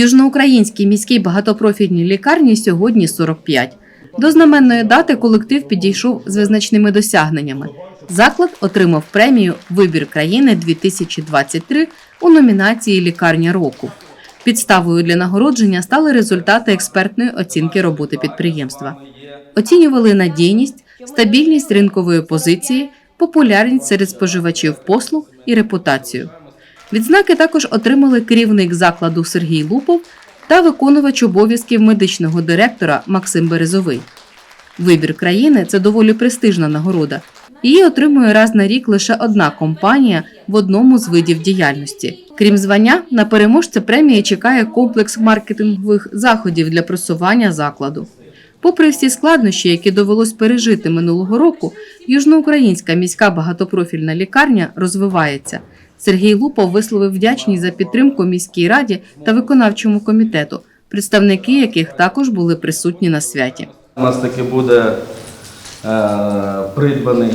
Южноукраїнській міській багатопрофільній лікарні сьогодні 45. До знаменної дати колектив підійшов з визначними досягненнями. Заклад отримав премію Вибір країни 2023 у номінації Лікарня року. Підставою для нагородження стали результати експертної оцінки роботи підприємства. Оцінювали надійність, стабільність ринкової позиції, популярність серед споживачів послуг і репутацію. Відзнаки також отримали керівник закладу Сергій Лупов та виконувач обов'язків медичного директора Максим Березовий. Вибір країни це доволі престижна нагорода. Її отримує раз на рік лише одна компанія в одному з видів діяльності. Крім звання, на переможця премії чекає комплекс маркетингових заходів для просування закладу. Попри всі складнощі, які довелось пережити минулого року, Южноукраїнська міська багатопрофільна лікарня розвивається. Сергій Лупов висловив вдячність за підтримку міській раді та виконавчому комітету, представники яких також були присутні на святі. У нас таки буде е, придбаний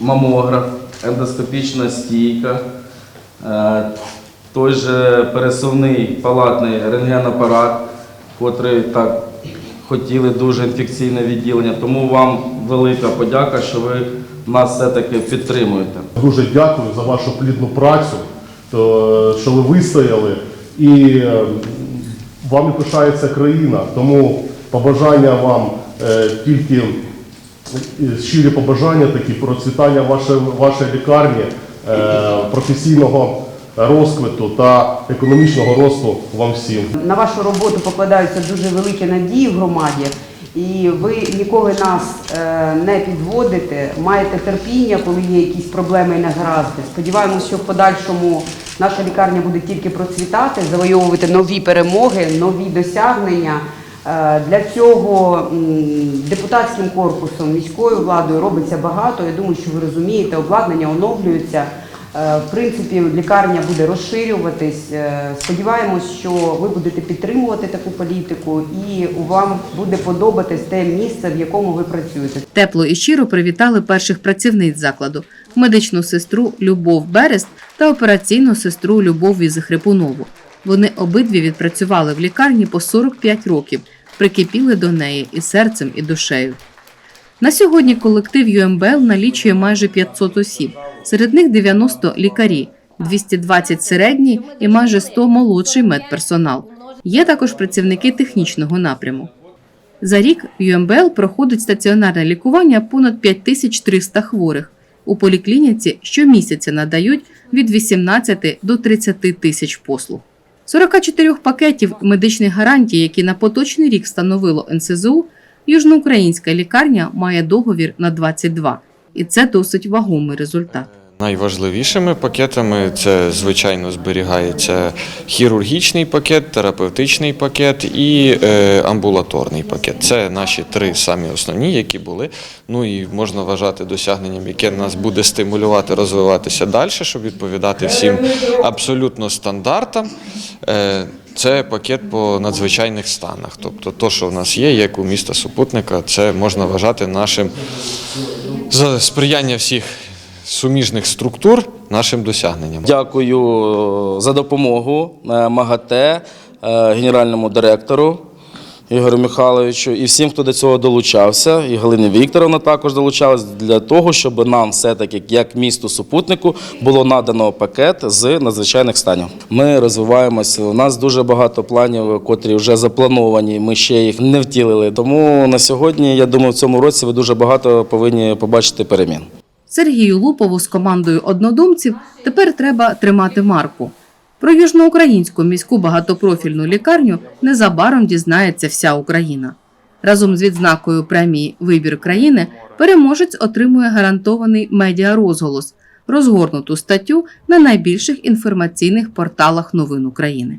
мамограф, ендоскопічна стійка, е, той же пересувний палатний рентгенапарат, котрий так хотіли дуже інфекційне відділення. Тому вам велика подяка, що ви нас все-таки підтримуєте. Дуже дякую за вашу плідну працю, то, що ви вистояли. І е, вам пишається країна. Тому побажання вам е, тільки е, щирі побажання такі процвітання вашої, вашої лікарні, е, професійного розквиту та економічного росту вам всім. На вашу роботу покладаються дуже великі надії в громаді, і ви ніколи нас е, не підводите, маєте терпіння, коли є якісь проблеми і негаразди. Сподіваємося, що в подальшому наша лікарня буде тільки процвітати, завойовувати нові перемоги, нові досягнення. Е, Для цього м, депутатським корпусом, міською владою робиться багато. Я думаю, що ви розумієте, обладнання оновлюється. Е, В принципі, лікарня буде розширюватись. Е, Сподіваємось, що ви будете підтримувати таку політику і вам буде подобатись те місце, в якому ви працюєте. Тепло і щиро привітали перших працівниць закладу: медичну сестру Любов Берест та операційну сестру Любов Візихрипунову. Вони обидві відпрацювали в лікарні по 45 років, прикипіли до неї і серцем, і душею. На сьогодні колектив ЮМБЛ налічує майже 500 осіб. Серед них 90 лікарі, 220 середній і майже 100 молодший медперсонал. Є також працівники технічного напряму. За рік в ЮМБЛ проходить стаціонарне лікування понад 5300 хворих. У поліклініці щомісяця надають від 18 до 30 тисяч послуг. 44 пакетів медичних гарантій, які на поточний рік встановило НСЗУ, Южноукраїнська лікарня має договір на 22. І це досить вагомий результат. Найважливішими пакетами це звичайно зберігається хірургічний пакет, терапевтичний пакет і е, амбулаторний пакет. Це наші три самі основні, які були. Ну і можна вважати досягненням, яке нас буде стимулювати розвиватися далі, щоб відповідати всім абсолютно стандартам. Е, це пакет по надзвичайних станах. Тобто, то, що в нас є, як у міста супутника, це можна вважати нашим за сприяння всіх суміжних структур нашим досягненням. Дякую е, за допомогу е, МАГАТЕ, е, генеральному директору Ігорю Михайловичу і всім, хто до цього долучався. І Галині Вікторовна також долучалась для того, щоб нам все-таки, як місту супутнику, було надано пакет з надзвичайних станів. Ми розвиваємося. У нас дуже багато планів, котрі вже заплановані. Ми ще їх не втілили. Тому на сьогодні, я думаю, в цьому році ви дуже багато повинні побачити перемін. Сергію Лупову з командою однодумців тепер треба тримати марку. Про южноукраїнську міську багатопрофільну лікарню незабаром дізнається вся Україна. Разом з відзнакою премії Вибір країни переможець отримує гарантований медіарозголос, розгорнуту статтю на найбільших інформаційних порталах новин України.